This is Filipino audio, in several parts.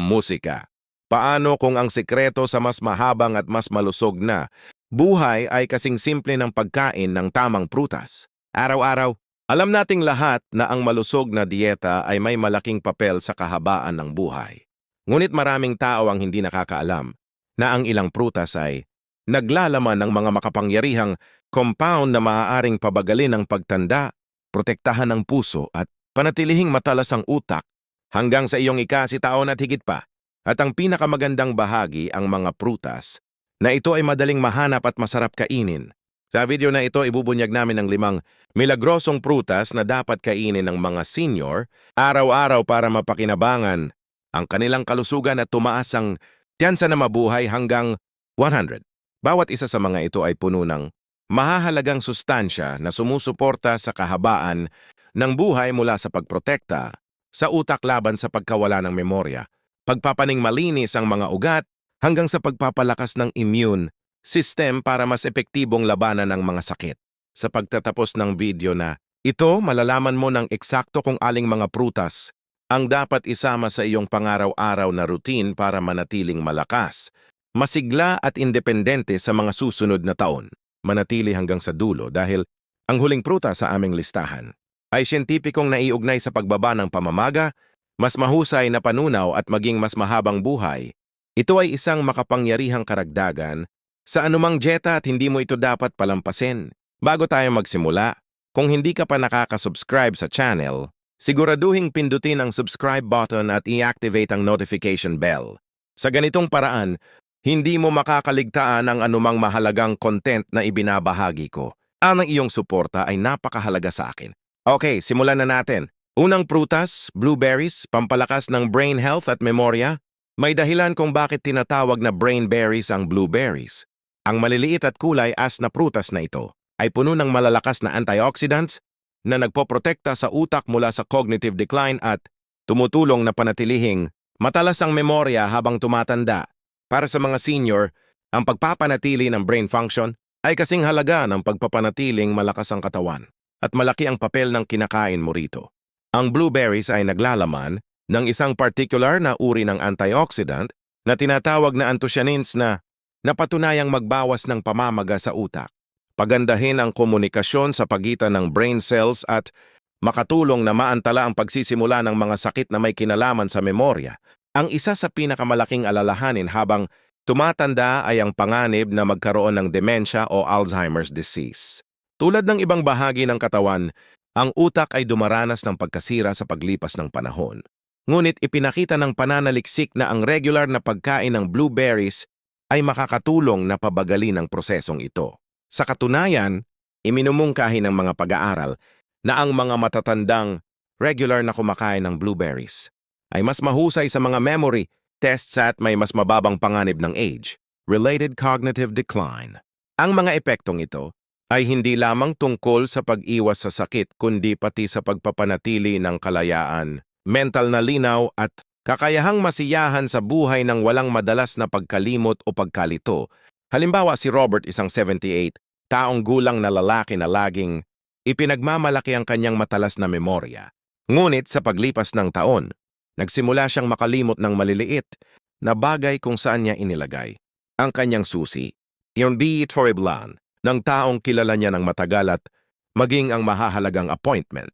musika. Paano kung ang sikreto sa mas mahabang at mas malusog na buhay ay kasing simple ng pagkain ng tamang prutas? Araw-araw, alam nating lahat na ang malusog na dieta ay may malaking papel sa kahabaan ng buhay. Ngunit maraming tao ang hindi nakakaalam na ang ilang prutas ay naglalaman ng mga makapangyarihang compound na maaaring pabagalin ang pagtanda, protektahan ng puso at panatilihing matalas ang utak hanggang sa iyong ikasitaon at higit pa. At ang pinakamagandang bahagi ang mga prutas na ito ay madaling mahanap at masarap kainin. Sa video na ito, ibubunyag namin ang limang milagrosong prutas na dapat kainin ng mga senior araw-araw para mapakinabangan ang kanilang kalusugan at tumaas ang tiyansa na mabuhay hanggang 100. Bawat isa sa mga ito ay puno ng mahahalagang sustansya na sumusuporta sa kahabaan ng buhay mula sa pagprotekta sa utak laban sa pagkawala ng memorya, pagpapaning malinis ang mga ugat hanggang sa pagpapalakas ng immune system para mas epektibong labanan ng mga sakit. Sa pagtatapos ng video na ito, malalaman mo ng eksakto kung aling mga prutas ang dapat isama sa iyong pangaraw-araw na routine para manatiling malakas, masigla at independente sa mga susunod na taon. Manatili hanggang sa dulo dahil ang huling prutas sa aming listahan ay siyentipikong naiugnay sa pagbaba ng pamamaga, mas mahusay na panunaw at maging mas mahabang buhay. Ito ay isang makapangyarihang karagdagan sa anumang dieta at hindi mo ito dapat palampasin. Bago tayo magsimula, kung hindi ka pa nakaka-subscribe sa channel, siguraduhing pindutin ang subscribe button at i-activate ang notification bell. Sa ganitong paraan, hindi mo makakaligtaan ang anumang mahalagang content na ibinabahagi ko. Ang iyong suporta ay napakahalaga sa akin. Okay, simulan na natin. Unang prutas, blueberries, pampalakas ng brain health at memorya. May dahilan kung bakit tinatawag na brain berries ang blueberries. Ang maliliit at kulay as na prutas na ito ay puno ng malalakas na antioxidants na nagpoprotekta sa utak mula sa cognitive decline at tumutulong na panatilihing matalas ang memorya habang tumatanda. Para sa mga senior, ang pagpapanatili ng brain function ay kasing halaga ng pagpapanatiling malakas ang katawan at malaki ang papel ng kinakain mo rito. Ang blueberries ay naglalaman ng isang particular na uri ng antioxidant na tinatawag na anthocyanins na napatunayang magbawas ng pamamaga sa utak pagandahin ang komunikasyon sa pagitan ng brain cells at makatulong na maantala ang pagsisimula ng mga sakit na may kinalaman sa memorya. Ang isa sa pinakamalaking alalahanin habang tumatanda ay ang panganib na magkaroon ng demensya o Alzheimer's disease. Tulad ng ibang bahagi ng katawan, ang utak ay dumaranas ng pagkasira sa paglipas ng panahon. Ngunit ipinakita ng pananaliksik na ang regular na pagkain ng blueberries ay makakatulong na pabagalin ang prosesong ito. Sa katunayan, iminumungkahi ng mga pag-aaral na ang mga matatandang regular na kumakain ng blueberries ay mas mahusay sa mga memory tests at may mas mababang panganib ng age, related cognitive decline. Ang mga epektong ito ay hindi lamang tungkol sa pag-iwas sa sakit kundi pati sa pagpapanatili ng kalayaan, mental na linaw at kakayahang masiyahan sa buhay ng walang madalas na pagkalimot o pagkalito Halimbawa si Robert isang 78, taong gulang na lalaki na laging ipinagmamalaki ang kanyang matalas na memorya. Ngunit sa paglipas ng taon, nagsimula siyang makalimot ng maliliit na bagay kung saan niya inilagay. Ang kanyang susi, yung di Toriblan, ng taong kilala niya ng matagal at maging ang mahahalagang appointment.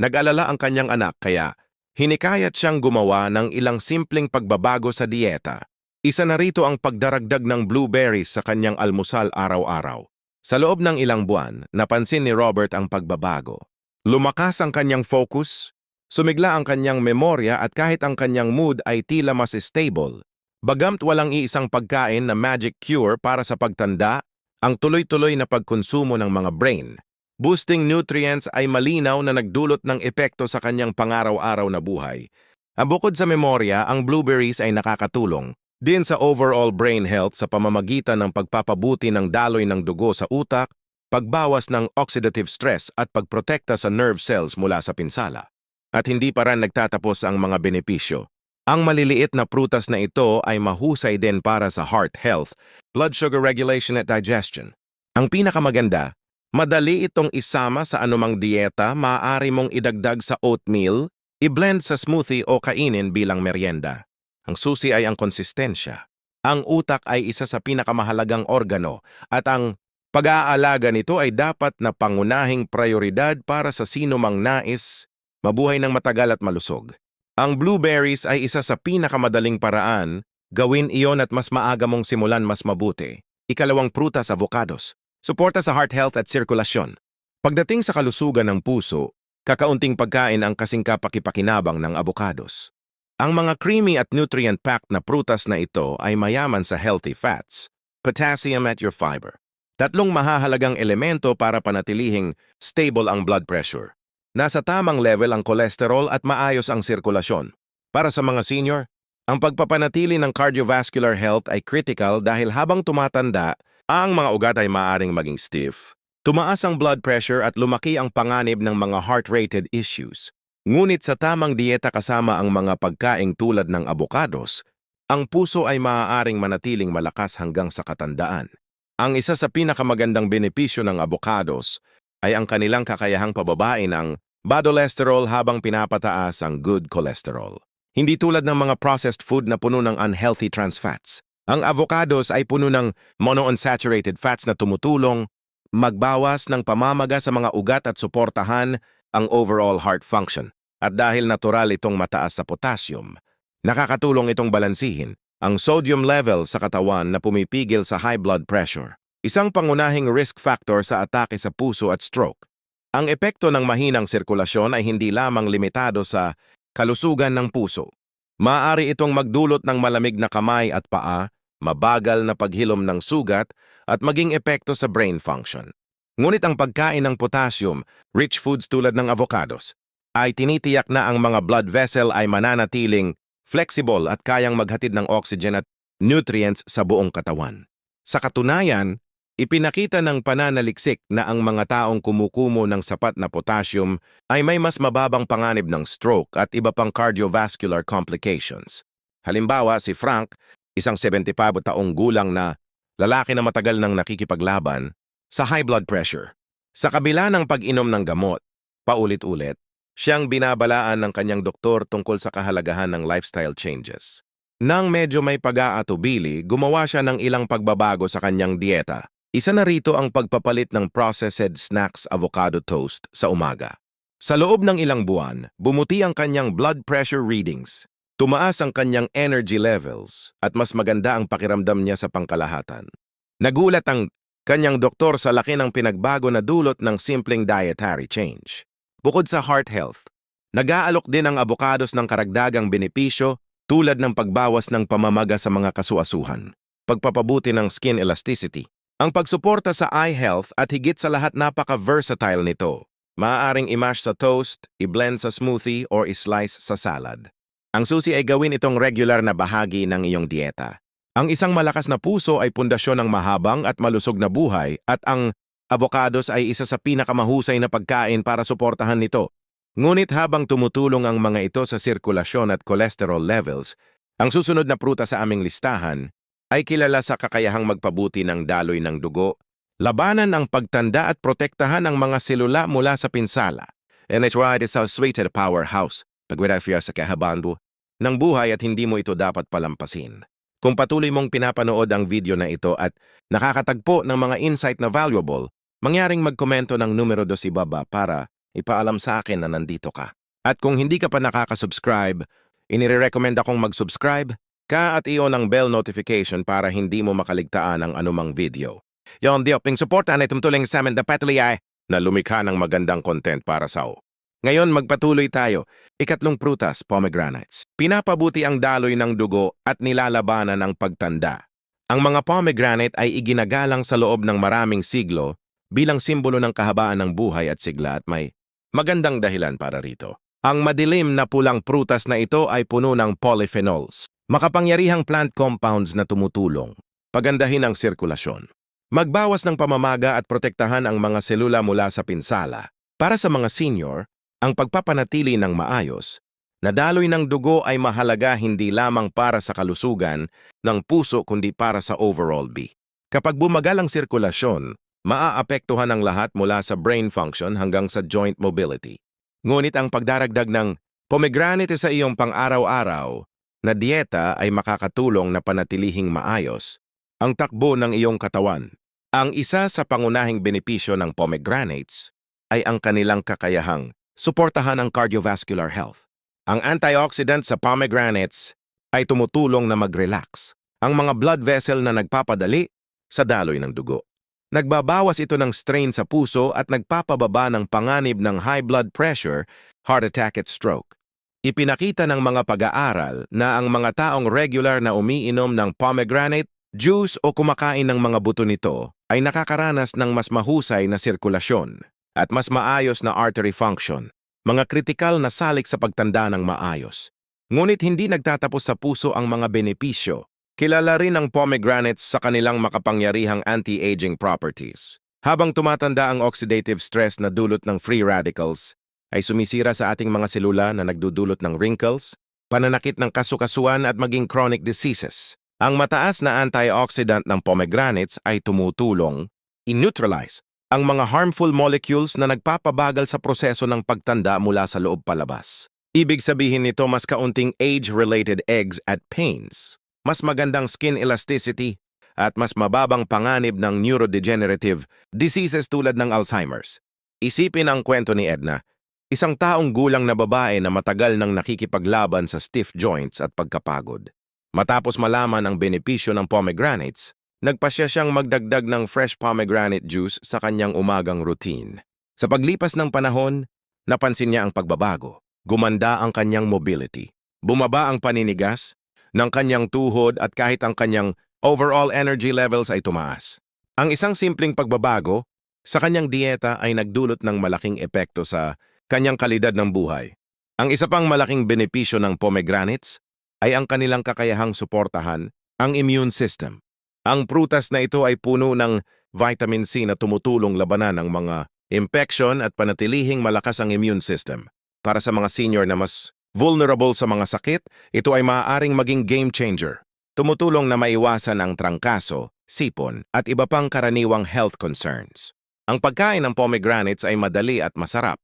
Nag-alala ang kanyang anak kaya hinikayat siyang gumawa ng ilang simpleng pagbabago sa dieta isa na rito ang pagdaragdag ng blueberries sa kanyang almusal araw-araw. Sa loob ng ilang buwan, napansin ni Robert ang pagbabago. Lumakas ang kanyang focus, sumigla ang kanyang memorya at kahit ang kanyang mood ay tila mas stable. Bagamt walang iisang pagkain na magic cure para sa pagtanda, ang tuloy-tuloy na pagkonsumo ng mga brain, boosting nutrients ay malinaw na nagdulot ng epekto sa kanyang pangaraw-araw na buhay. Ang bukod sa memorya, ang blueberries ay nakakatulong din sa overall brain health sa pamamagitan ng pagpapabuti ng daloy ng dugo sa utak, pagbawas ng oxidative stress at pagprotekta sa nerve cells mula sa pinsala. At hindi pa rin nagtatapos ang mga benepisyo. Ang maliliit na prutas na ito ay mahusay din para sa heart health, blood sugar regulation at digestion. Ang pinakamaganda, madali itong isama sa anumang dieta, maaari mong idagdag sa oatmeal, i-blend sa smoothie o kainin bilang merienda. Ang susi ay ang konsistensya. Ang utak ay isa sa pinakamahalagang organo at ang pag-aalaga nito ay dapat na pangunahing prioridad para sa sino mang nais mabuhay ng matagal at malusog. Ang blueberries ay isa sa pinakamadaling paraan, gawin iyon at mas maaga mong simulan mas mabuti. Ikalawang prutas, avocados. Suporta sa heart health at sirkulasyon. Pagdating sa kalusugan ng puso, kakaunting pagkain ang kasing kapakipakinabang ng avocados. Ang mga creamy at nutrient-packed na prutas na ito ay mayaman sa healthy fats, potassium at your fiber. Tatlong mahahalagang elemento para panatilihing stable ang blood pressure. Nasa tamang level ang kolesterol at maayos ang sirkulasyon. Para sa mga senior, ang pagpapanatili ng cardiovascular health ay critical dahil habang tumatanda, ang mga ugat ay maaring maging stiff. Tumaas ang blood pressure at lumaki ang panganib ng mga heart-rated issues. Ngunit sa tamang dieta kasama ang mga pagkaing tulad ng avocados, ang puso ay maaaring manatiling malakas hanggang sa katandaan. Ang isa sa pinakamagandang benepisyo ng avocados ay ang kanilang kakayahang pababain ang bad cholesterol habang pinapataas ang good cholesterol. Hindi tulad ng mga processed food na puno ng unhealthy trans fats. Ang avocados ay puno ng monounsaturated fats na tumutulong magbawas ng pamamaga sa mga ugat at suportahan ang overall heart function. At dahil natural itong mataas sa potassium, nakakatulong itong balansihin ang sodium level sa katawan na pumipigil sa high blood pressure. Isang pangunahing risk factor sa atake sa puso at stroke. Ang epekto ng mahinang sirkulasyon ay hindi lamang limitado sa kalusugan ng puso. Maaari itong magdulot ng malamig na kamay at paa, mabagal na paghilom ng sugat, at maging epekto sa brain function. Ngunit ang pagkain ng potassium, rich foods tulad ng avocados, ay tinitiyak na ang mga blood vessel ay mananatiling flexible at kayang maghatid ng oxygen at nutrients sa buong katawan. Sa katunayan, ipinakita ng pananaliksik na ang mga taong kumukumo ng sapat na potassium ay may mas mababang panganib ng stroke at iba pang cardiovascular complications. Halimbawa, si Frank, isang 75 taong gulang na lalaki na matagal nang nakikipaglaban, sa high blood pressure. Sa kabila ng pag-inom ng gamot, paulit-ulit, siyang binabalaan ng kanyang doktor tungkol sa kahalagahan ng lifestyle changes. Nang medyo may pag-aatubili, gumawa siya ng ilang pagbabago sa kanyang dieta. Isa na rito ang pagpapalit ng processed snacks avocado toast sa umaga. Sa loob ng ilang buwan, bumuti ang kanyang blood pressure readings. Tumaas ang kanyang energy levels at mas maganda ang pakiramdam niya sa pangkalahatan. Nagulat ang kanyang doktor sa laki ng pinagbago na dulot ng simpleng dietary change. Bukod sa heart health, nag-aalok din ang avocados ng karagdagang benepisyo tulad ng pagbawas ng pamamaga sa mga kasuasuhan, pagpapabuti ng skin elasticity, ang pagsuporta sa eye health at higit sa lahat napaka-versatile nito. Maaaring imash sa toast, i-blend sa smoothie or i-slice sa salad. Ang susi ay gawin itong regular na bahagi ng iyong dieta. Ang isang malakas na puso ay pundasyon ng mahabang at malusog na buhay at ang avocados ay isa sa pinakamahusay na pagkain para suportahan nito. Ngunit habang tumutulong ang mga ito sa sirkulasyon at cholesterol levels, ang susunod na pruta sa aming listahan ay kilala sa kakayahang magpabuti ng daloy ng dugo, labanan ang pagtanda at protektahan ang mga selula mula sa pinsala. And it's why it is so sweet at powerhouse, pagwirafya sa kahabando ng buhay at hindi mo ito dapat palampasin. Kung patuloy mong pinapanood ang video na ito at nakakatagpo ng mga insight na valuable, mangyaring magkomento ng numero 2 ibaba para ipaalam sa akin na nandito ka. At kung hindi ka pa nakaka-subscribe, inire-recommend akong mag-subscribe ka at iyon ang bell notification para hindi mo makaligtaan ang anumang video. Yon, dioping suportahan itong tuling sa amin na patuloy ay na lumikha ng magandang content para sa o. Ngayon magpatuloy tayo. Ikatlong prutas, pomegranates. Pinapabuti ang daloy ng dugo at nilalabanan ang pagtanda. Ang mga pomegranate ay iginagalang sa loob ng maraming siglo bilang simbolo ng kahabaan ng buhay at sigla at may magandang dahilan para rito. Ang madilim na pulang prutas na ito ay puno ng polyphenols, makapangyarihang plant compounds na tumutulong, pagandahin ang sirkulasyon. Magbawas ng pamamaga at protektahan ang mga selula mula sa pinsala. Para sa mga senior, ang pagpapanatili ng maayos, na daloy ng dugo ay mahalaga hindi lamang para sa kalusugan ng puso kundi para sa overall B. Kapag bumagal ang sirkulasyon, maaapektuhan ang lahat mula sa brain function hanggang sa joint mobility. Ngunit ang pagdaragdag ng pomegranate sa iyong pang-araw-araw na dieta ay makakatulong na panatilihing maayos ang takbo ng iyong katawan. Ang isa sa pangunahing benepisyo ng pomegranates ay ang kanilang kakayahang suportahan ang cardiovascular health. Ang antioxidant sa pomegranates ay tumutulong na mag-relax ang mga blood vessel na nagpapadali sa daloy ng dugo. Nagbabawas ito ng strain sa puso at nagpapababa ng panganib ng high blood pressure, heart attack at stroke. Ipinakita ng mga pag-aaral na ang mga taong regular na umiinom ng pomegranate juice o kumakain ng mga buto nito ay nakakaranas ng mas mahusay na sirkulasyon at mas maayos na artery function, mga kritikal na salik sa pagtanda ng maayos. Ngunit hindi nagtatapos sa puso ang mga benepisyo. Kilala rin ang pomegranates sa kanilang makapangyarihang anti-aging properties. Habang tumatanda ang oxidative stress na dulot ng free radicals, ay sumisira sa ating mga selula na nagdudulot ng wrinkles, pananakit ng kasukasuan at maging chronic diseases. Ang mataas na antioxidant ng pomegranates ay tumutulong in-neutralize ang mga harmful molecules na nagpapabagal sa proseso ng pagtanda mula sa loob palabas. Ibig sabihin nito mas kaunting age-related eggs at pains, mas magandang skin elasticity, at mas mababang panganib ng neurodegenerative diseases tulad ng Alzheimer's. Isipin ang kwento ni Edna, isang taong gulang na babae na matagal nang nakikipaglaban sa stiff joints at pagkapagod. Matapos malaman ang benepisyo ng pomegranates, nagpasya siyang magdagdag ng fresh pomegranate juice sa kanyang umagang routine. Sa paglipas ng panahon, napansin niya ang pagbabago. Gumanda ang kanyang mobility. Bumaba ang paninigas ng kanyang tuhod at kahit ang kanyang overall energy levels ay tumaas. Ang isang simpleng pagbabago sa kanyang dieta ay nagdulot ng malaking epekto sa kanyang kalidad ng buhay. Ang isa pang malaking benepisyo ng pomegranates ay ang kanilang kakayahang suportahan ang immune system. Ang prutas na ito ay puno ng vitamin C na tumutulong labanan ang mga infection at panatilihing malakas ang immune system. Para sa mga senior na mas vulnerable sa mga sakit, ito ay maaaring maging game changer. Tumutulong na maiwasan ang trangkaso, sipon at iba pang karaniwang health concerns. Ang pagkain ng pomegranates ay madali at masarap.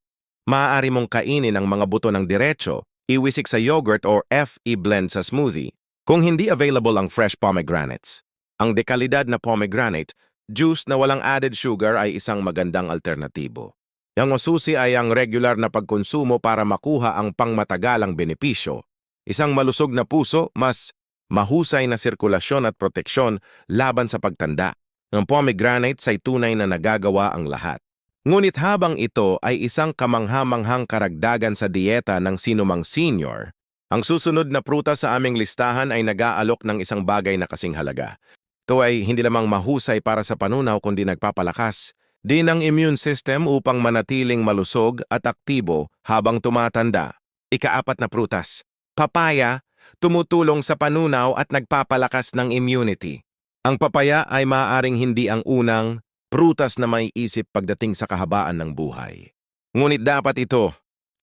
Maaari mong kainin ang mga buto ng diretso, iwisik sa yogurt or FE blend sa smoothie kung hindi available ang fresh pomegranates. Ang dekalidad na pomegranate, juice na walang added sugar ay isang magandang alternatibo. Ang osusi ay ang regular na pagkonsumo para makuha ang pangmatagalang benepisyo. Isang malusog na puso, mas mahusay na sirkulasyon at proteksyon laban sa pagtanda. Ang pomegranates ay tunay na nagagawa ang lahat. Ngunit habang ito ay isang kamanghamanghang karagdagan sa dieta ng sinumang senior, ang susunod na prutas sa aming listahan ay nag-aalok ng isang bagay na kasing halaga. Ito ay hindi lamang mahusay para sa panunaw kundi nagpapalakas din ang immune system upang manatiling malusog at aktibo habang tumatanda. Ikaapat na prutas. Papaya, tumutulong sa panunaw at nagpapalakas ng immunity. Ang papaya ay maaaring hindi ang unang prutas na may isip pagdating sa kahabaan ng buhay. Ngunit dapat ito,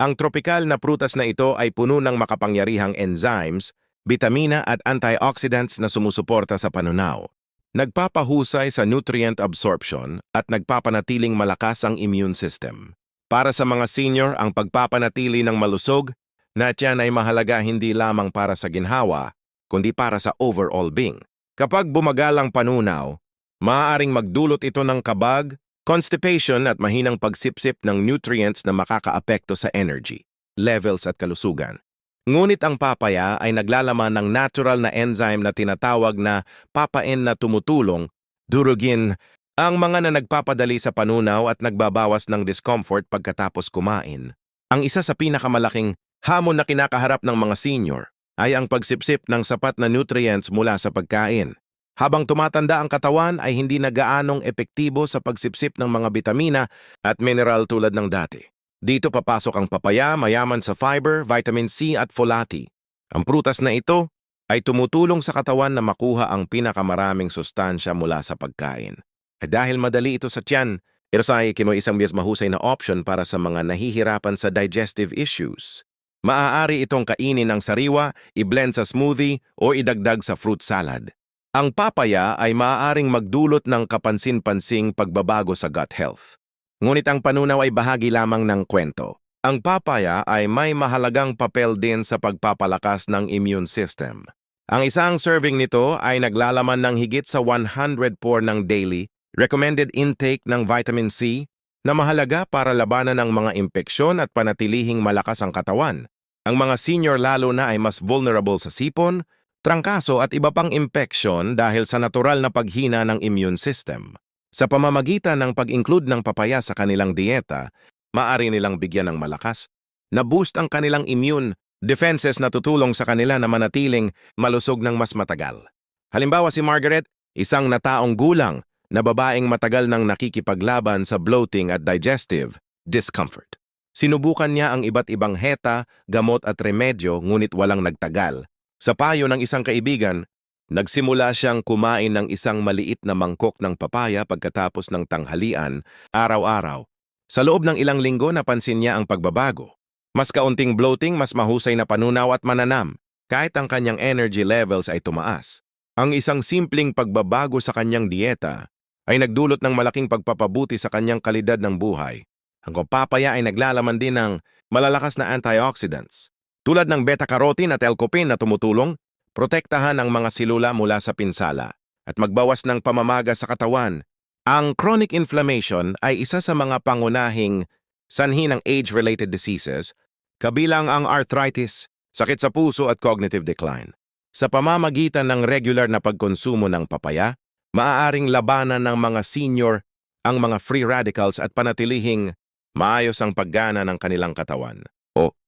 ang tropikal na prutas na ito ay puno ng makapangyarihang enzymes, bitamina at antioxidants na sumusuporta sa panunaw. Nagpapahusay sa nutrient absorption at nagpapanatiling malakas ang immune system. Para sa mga senior, ang pagpapanatili ng malusog na tiyan ay mahalaga hindi lamang para sa ginhawa, kundi para sa overall being. Kapag bumagal ang panunaw, maaaring magdulot ito ng kabag, constipation at mahinang pagsipsip ng nutrients na makakaapekto sa energy, levels at kalusugan. Ngunit ang papaya ay naglalaman ng natural na enzyme na tinatawag na papain na tumutulong, durugin, ang mga na nagpapadali sa panunaw at nagbabawas ng discomfort pagkatapos kumain. Ang isa sa pinakamalaking hamon na kinakaharap ng mga senior ay ang pagsipsip ng sapat na nutrients mula sa pagkain. Habang tumatanda ang katawan ay hindi na gaanong epektibo sa pagsipsip ng mga bitamina at mineral tulad ng dati. Dito papasok ang papaya, mayaman sa fiber, vitamin C at folate. Ang prutas na ito ay tumutulong sa katawan na makuha ang pinakamaraming sustansya mula sa pagkain. At dahil madali ito sa tiyan, ito sa mo isang bias mahusay na option para sa mga nahihirapan sa digestive issues. Maaari itong kainin ng sariwa, i-blend sa smoothie o idagdag sa fruit salad. Ang papaya ay maaaring magdulot ng kapansin-pansing pagbabago sa gut health. Ngunit ang panunaw ay bahagi lamang ng kwento. Ang papaya ay may mahalagang papel din sa pagpapalakas ng immune system. Ang isang serving nito ay naglalaman ng higit sa 100 por ng daily recommended intake ng vitamin C na mahalaga para labanan ng mga impeksyon at panatilihing malakas ang katawan. Ang mga senior lalo na ay mas vulnerable sa sipon, trangkaso at iba pang impeksyon dahil sa natural na paghina ng immune system. Sa pamamagitan ng pag-include ng papaya sa kanilang dieta, maari nilang bigyan ng malakas na boost ang kanilang immune defenses na tutulong sa kanila na manatiling malusog ng mas matagal. Halimbawa si Margaret, isang nataong gulang na babaeng matagal nang nakikipaglaban sa bloating at digestive discomfort. Sinubukan niya ang iba't ibang heta, gamot at remedyo ngunit walang nagtagal. Sa payo ng isang kaibigan, nagsimula siyang kumain ng isang maliit na mangkok ng papaya pagkatapos ng tanghalian, araw-araw. Sa loob ng ilang linggo napansin niya ang pagbabago. Mas kaunting bloating, mas mahusay na panunaw at mananam, kahit ang kanyang energy levels ay tumaas. Ang isang simpleng pagbabago sa kanyang dieta ay nagdulot ng malaking pagpapabuti sa kanyang kalidad ng buhay. Ang papaya ay naglalaman din ng malalakas na antioxidants, tulad ng beta-carotene at L-copene na tumutulong, protektahan ang mga silula mula sa pinsala at magbawas ng pamamaga sa katawan. Ang chronic inflammation ay isa sa mga pangunahing sanhi ng age-related diseases, kabilang ang arthritis, sakit sa puso at cognitive decline. Sa pamamagitan ng regular na pagkonsumo ng papaya, maaaring labanan ng mga senior ang mga free radicals at panatilihing maayos ang paggana ng kanilang katawan.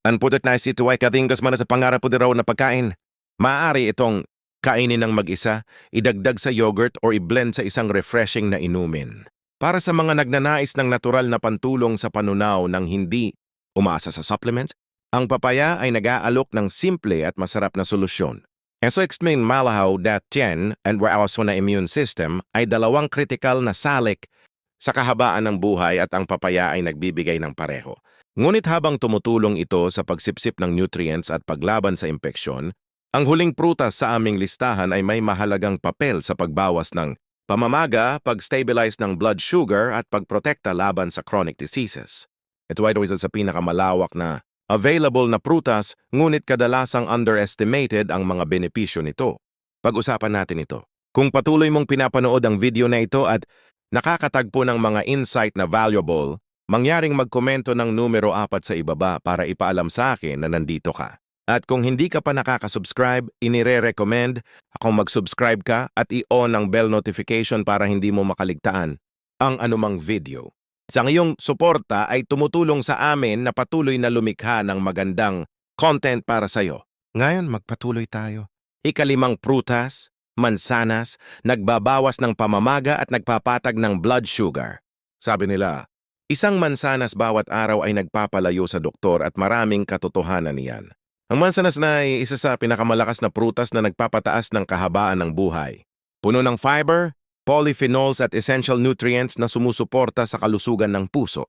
Putot na ito ay katinggas man sa pangarap po raw na pagkain. Maaari itong kainin ng mag-isa, idagdag sa yogurt or i-blend sa isang refreshing na inumin. Para sa mga nagnanais ng natural na pantulong sa panunaw ng hindi umaasa sa supplements, ang papaya ay nag-aalok ng simple at masarap na solusyon. And so explain malahaw that Tien and where also immune system ay dalawang kritikal na salik sa kahabaan ng buhay at ang papaya ay nagbibigay ng pareho. Ngunit habang tumutulong ito sa pagsipsip ng nutrients at paglaban sa impeksyon, ang huling prutas sa aming listahan ay may mahalagang papel sa pagbawas ng pamamaga, pag-stabilize ng blood sugar at pagprotekta laban sa chronic diseases. Ito ay isa sa pinakamalawak na available na prutas ngunit kadalasang underestimated ang mga benepisyo nito. Pag-usapan natin ito. Kung patuloy mong pinapanood ang video na ito at nakakatagpo ng mga insight na valuable, mangyaring magkomento ng numero 4 sa ibaba para ipaalam sa akin na nandito ka. At kung hindi ka pa nakaka-subscribe, inire-recommend akong mag-subscribe ka at i-on ang bell notification para hindi mo makaligtaan ang anumang video. Sa ngayong suporta ay tumutulong sa amin na patuloy na lumikha ng magandang content para sa'yo. Ngayon, magpatuloy tayo. Ikalimang prutas, mansanas, nagbabawas ng pamamaga at nagpapatag ng blood sugar. Sabi nila, isang mansanas bawat araw ay nagpapalayo sa doktor at maraming katotohanan niyan. Ang mansanas na ay isa sa pinakamalakas na prutas na nagpapataas ng kahabaan ng buhay. Puno ng fiber, polyphenols at essential nutrients na sumusuporta sa kalusugan ng puso.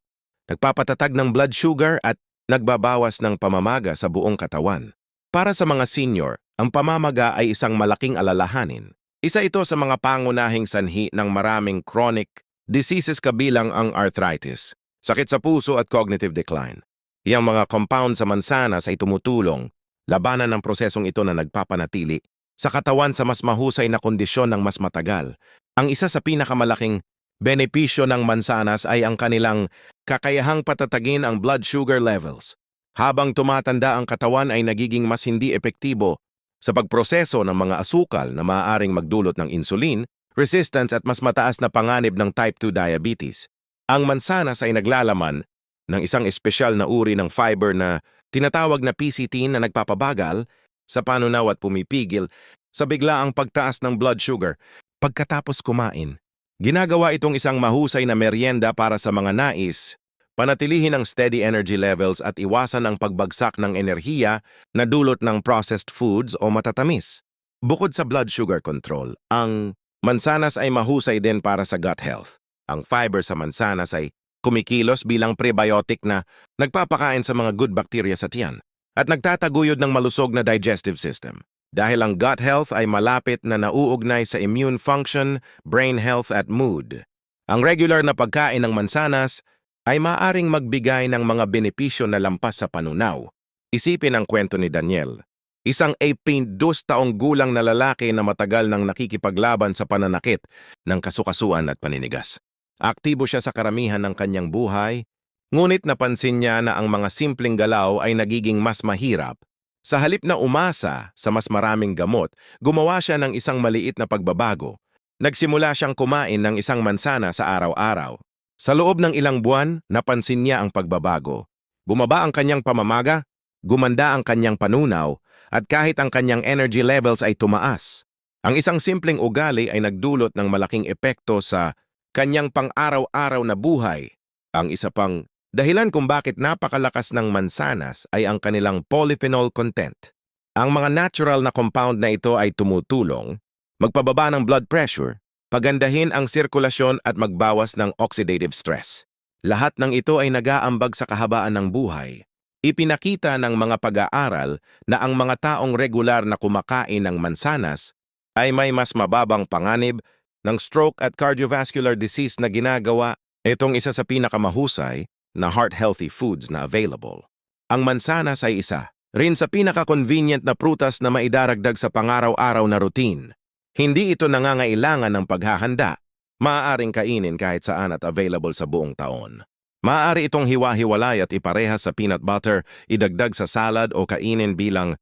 Nagpapatatag ng blood sugar at nagbabawas ng pamamaga sa buong katawan. Para sa mga senior, ang pamamaga ay isang malaking alalahanin. Isa ito sa mga pangunahing sanhi ng maraming chronic diseases kabilang ang arthritis, sakit sa puso at cognitive decline. Iyang mga compound sa mansanas ay tumutulong labanan ng prosesong ito na nagpapanatili sa katawan sa mas mahusay na kondisyon ng mas matagal. Ang isa sa pinakamalaking benepisyo ng mansanas ay ang kanilang kakayahang patatagin ang blood sugar levels. Habang tumatanda ang katawan ay nagiging mas hindi epektibo sa pagproseso ng mga asukal na maaaring magdulot ng insulin, resistance at mas mataas na panganib ng type 2 diabetes. Ang mansanas ay naglalaman ng isang espesyal na uri ng fiber na tinatawag na PCT na nagpapabagal sa panunaw at pumipigil sa biglaang pagtaas ng blood sugar pagkatapos kumain. Ginagawa itong isang mahusay na merienda para sa mga nais, panatilihin ang steady energy levels at iwasan ang pagbagsak ng enerhiya na dulot ng processed foods o matatamis. Bukod sa blood sugar control, ang mansanas ay mahusay din para sa gut health. Ang fiber sa mansanas ay kumikilos bilang prebiotic na nagpapakain sa mga good bacteria sa tiyan at nagtataguyod ng malusog na digestive system. Dahil ang gut health ay malapit na nauugnay sa immune function, brain health at mood. Ang regular na pagkain ng mansanas ay maaring magbigay ng mga benepisyo na lampas sa panunaw. Isipin ang kwento ni Daniel. Isang 18 taong gulang na lalaki na matagal nang nakikipaglaban sa pananakit ng kasukasuan at paninigas. Aktibo siya sa karamihan ng kanyang buhay, ngunit napansin niya na ang mga simpleng galaw ay nagiging mas mahirap. Sa halip na umasa sa mas maraming gamot, gumawa siya ng isang maliit na pagbabago. Nagsimula siyang kumain ng isang mansana sa araw-araw. Sa loob ng ilang buwan, napansin niya ang pagbabago. Bumaba ang kanyang pamamaga, gumanda ang kanyang panunaw, at kahit ang kanyang energy levels ay tumaas. Ang isang simpleng ugali ay nagdulot ng malaking epekto sa kanyang pang-araw-araw na buhay. Ang isa pang dahilan kung bakit napakalakas ng mansanas ay ang kanilang polyphenol content. Ang mga natural na compound na ito ay tumutulong, magpababa ng blood pressure, pagandahin ang sirkulasyon at magbawas ng oxidative stress. Lahat ng ito ay nagaambag sa kahabaan ng buhay. Ipinakita ng mga pag-aaral na ang mga taong regular na kumakain ng mansanas ay may mas mababang panganib ng stroke at cardiovascular disease na ginagawa itong isa sa pinakamahusay na heart-healthy foods na available. Ang mansanas ay isa rin sa pinaka-convenient na prutas na maidaragdag sa pangaraw-araw na routine. Hindi ito nangangailangan ng paghahanda. Maaaring kainin kahit saan at available sa buong taon. Maaari itong hiwa-hiwalay at iparehas sa peanut butter, idagdag sa salad o kainin bilang